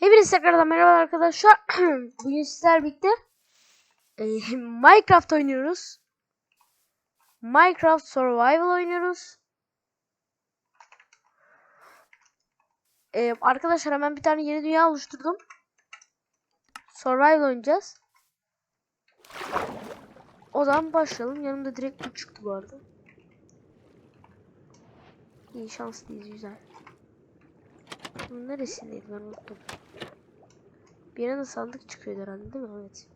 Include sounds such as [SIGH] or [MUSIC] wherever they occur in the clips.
Hepinize tekrardan merhaba arkadaşlar. [CLEARS THROAT] Bugün sizler birlikte e, Minecraft oynuyoruz. Minecraft Survival oynuyoruz. E, arkadaşlar hemen bir tane yeni dünya oluşturdum. Survival oynayacağız. O zaman başlayalım. Yanımda direkt bu çıktı bu arada. İyi şanslıyız güzel. Bunun neresindeydi ben unuttum. Bir yana sandık çıkıyor herhalde değil mi? Evet.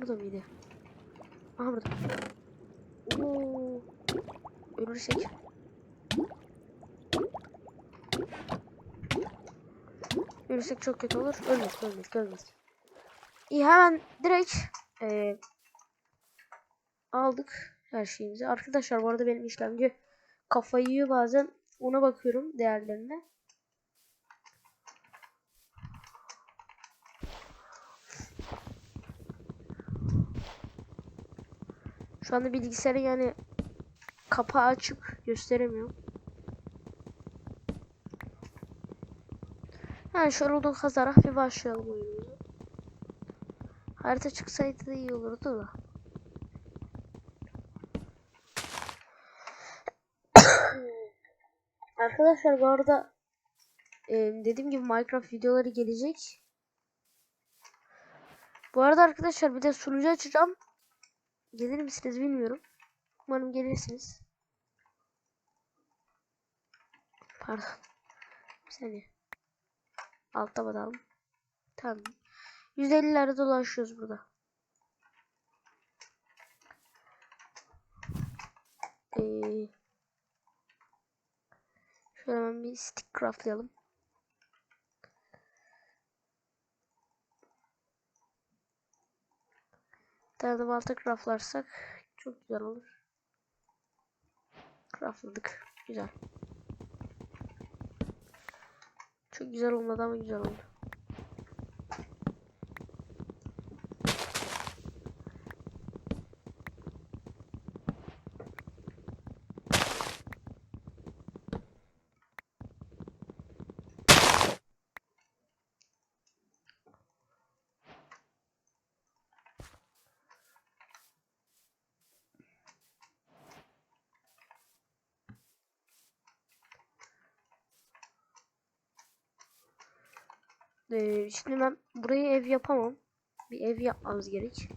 Burada mıydı? Aha burada. Oo. Ölürsek. Ölürsek çok kötü olur. Ölmedik, ölmedik, ölmedik. İyi hemen direkt eee aldık her şeyimizi. Arkadaşlar bu arada benim işlemci kafayı yiyor bazen. Ona bakıyorum değerlerine. Şu anda bilgisayarı yani kapağı açık gösteremiyorum. Ha şöyle odun kazarak bir başlayalım oyunumuza. Harita çıksaydı da iyi olurdu da. Arkadaşlar bu arada e, dediğim gibi Minecraft videoları gelecek. Bu arada arkadaşlar bir de sunucu açacağım. Gelir misiniz bilmiyorum. Umarım gelirsiniz. Pardon. Bir saniye. Altta bakalım. Tamam. 150'lerde dolaşıyoruz burada. Eee bir stick craftlayalım. Bir tane de balta craftlarsak çok güzel olur. Craftladık. Güzel. Çok güzel olmadı ama güzel oldu. Ee, şimdi ben burayı ev yapamam. Bir ev yapmamız gerek.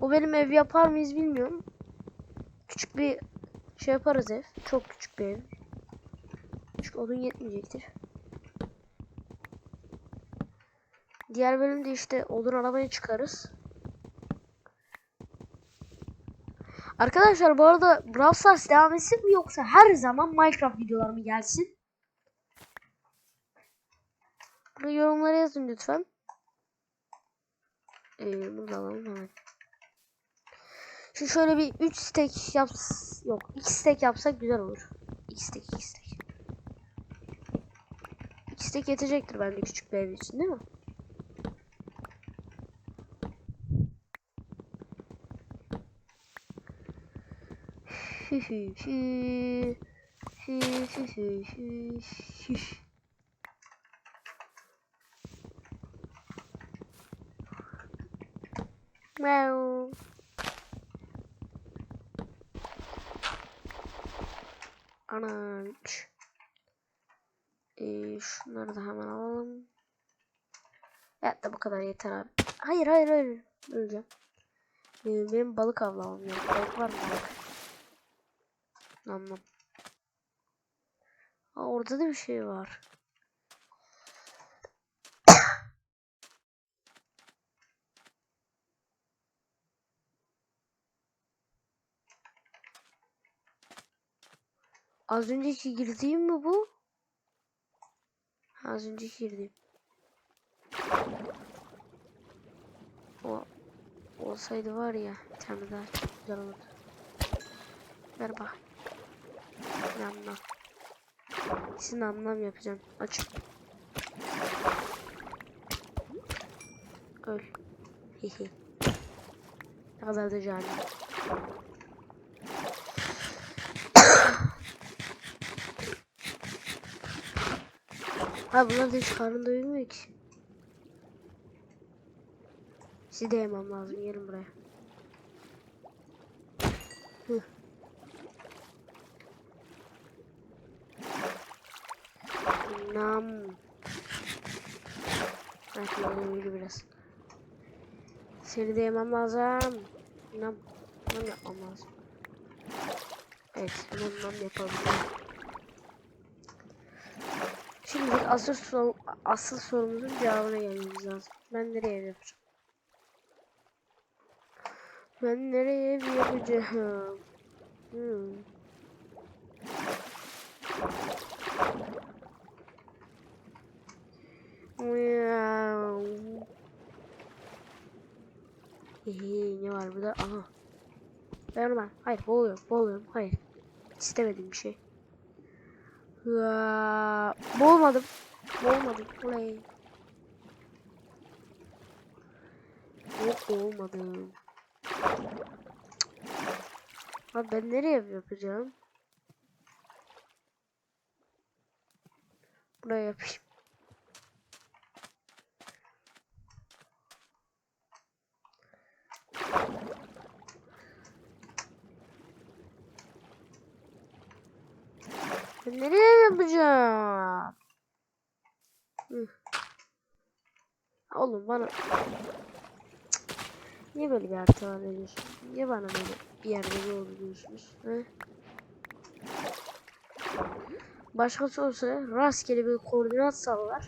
O benim ev yapar mıyız bilmiyorum. Küçük bir şey yaparız ev. Çok küçük bir ev. Çünkü odun yetmeyecektir. Diğer bölümde işte odun aramaya çıkarız. Arkadaşlar bu arada Brawl Stars devam etsin mi yoksa her zaman Minecraft videoları mı gelsin? Bunu yorumlara yazın lütfen. Ee, bunu da alalım hemen. Şimdi şöyle bir 3 stack yap yok 2 stack yapsak güzel olur. 2 stack 2 stack. 2 stack yetecektir bence küçük bir ev için değil mi? Hü hü hü. Hü hü hü hü hü. Meow. Anaç. Ee, şunları da hemen alalım. Evet de bu kadar yeter abi. Hayır hayır hayır. Öleceğim. Ee, benim balık avlamam lazım. Balık var mı balık? Anlam. Aa, orada da bir şey var. Az önceki girdiğim mi bu? Az önceki girdiğim. O olsaydı var ya bir tane daha çok güzel olurdu. Ver bak. Namlam. Sizin namlam yapacağım. Aç. Öl. Hihi. ne kadar da cani. Ha bunlar da hiç karnında uyumuyor ki. Sizi de yemem lazım. Gelin buraya. Hı. Nam. Yani uyudu biraz. Seni de yemem lazım. Nam. Nam yapmam lazım. Evet, hemen nam yapalım. Şimdi asıl soru, asıl sorumuzun cevabına gelmemiz lazım. Ben nereye ev yapacağım? Ben nereye ev yapacağım? Hmm. Ne var burada? Aha. Ben ben. Hayır boğuluyorum. Boğuluyorum. Hayır. İstemedim bir şey. Hıa. Boğulmadım. Boğulmadım. Oley. Yok boğulmadım. Abi ben nereye yapacağım? Buraya yapayım. Ben nereye yapacağım? Hı. Oğlum bana... Cık. Niye böyle bir harita veriyorsun? Niye bana böyle bir yerde yol diyorsunuz? He? Başkası olsa rastgele bir koordinat sallar.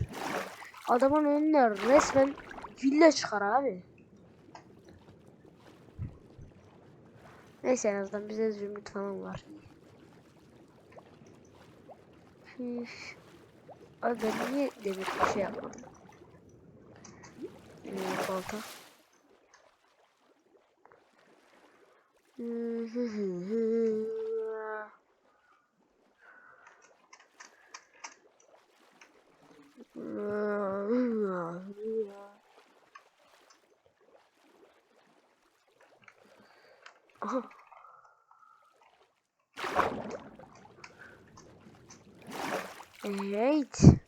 Adamın önüne resmen villa çıkar abi. Neyse en azından bize zümrüt falan var. Abi ben niye demir bir şey yapmadım? Ee, balta. Aha. [LAUGHS] All right.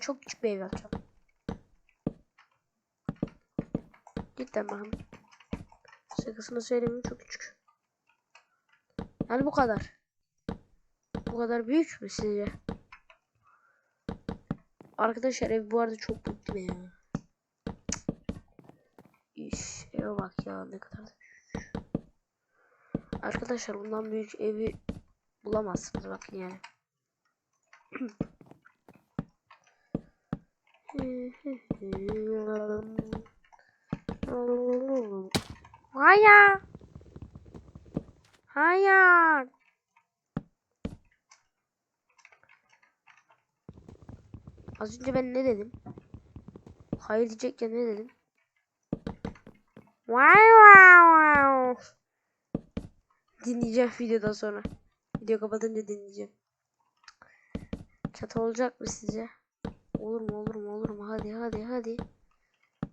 Çok küçük bir ev yapacağım. Cidden bakın. Şakasını söyleyeyim çok küçük. Yani bu kadar. Bu kadar büyük mü sizce? Arkadaşlar ev bu arada çok büyük mi ya? İş eve bak ya ne kadar da büyük. Arkadaşlar bundan büyük evi bulamazsınız bakın yani. [CLEARS THROAT] Hayır. Hayır. Az önce ben ne dedim? Hayır diyecekken ne dedim? Wow wow wow. Dinleyeceğim videodan sonra. Video kapatınca dinleyeceğim. Çatı olacak mı sizce? Olur mu olur mu olur mu? Hadi hadi hadi.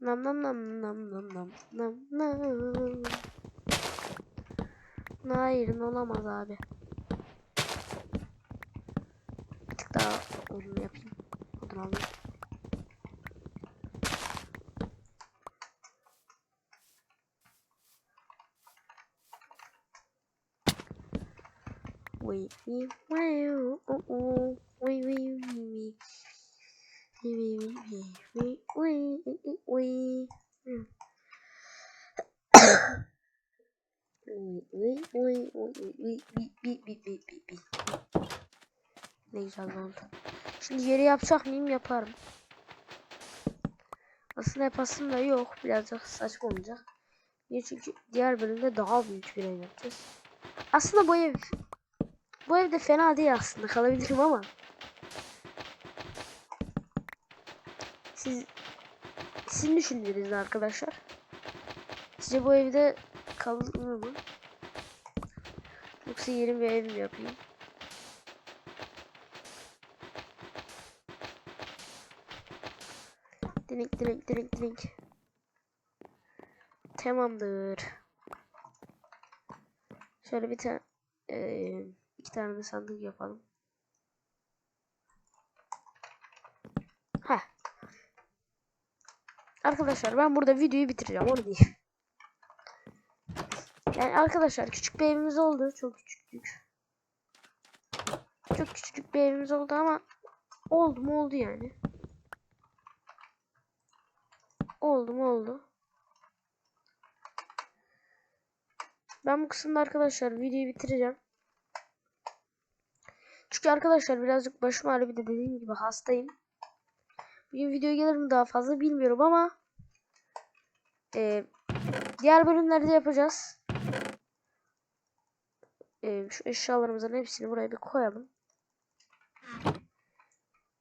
Nam nam nam nam nam nam nam nam. Hayır olamaz abi. Bir tık daha odun yapayım. Odun alayım. Wee wee wow oh oh wee wee wee wee Ne güzel oldu. Şimdi yeri yapacak mıyım? Yaparım. Aslında yapasım da yok. Birazcık saçma olacak. Niye? Çünkü diğer bölümde daha büyük bir ev yapacağız. Aslında bu ev bu evde fena değil aslında kalabilirim ama siz sizin ne arkadaşlar? Sizce bu evde kalır mı? Yoksa yeni bir ev mi yapayım? Direkt direkt direkt direkt. Tamamdır. Şöyle bir tane iki tane de sandık yapalım. Arkadaşlar ben burada videoyu bitireceğim onu diyeyim. Yani arkadaşlar küçük bir evimiz oldu. Çok küçüktük. Çok küçücük bir evimiz oldu ama oldu mu oldu yani. Oldu mu oldu. Ben bu kısımda arkadaşlar videoyu bitireceğim. Çünkü arkadaşlar birazcık başım ağrıyor bir de dediğim gibi hastayım. Bugün video gelir mi daha fazla bilmiyorum ama e, diğer bölümlerde yapacağız. E, şu eşyalarımızın hepsini buraya bir koyalım.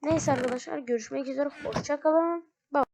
Neyse arkadaşlar görüşmek üzere. Hoşçakalın.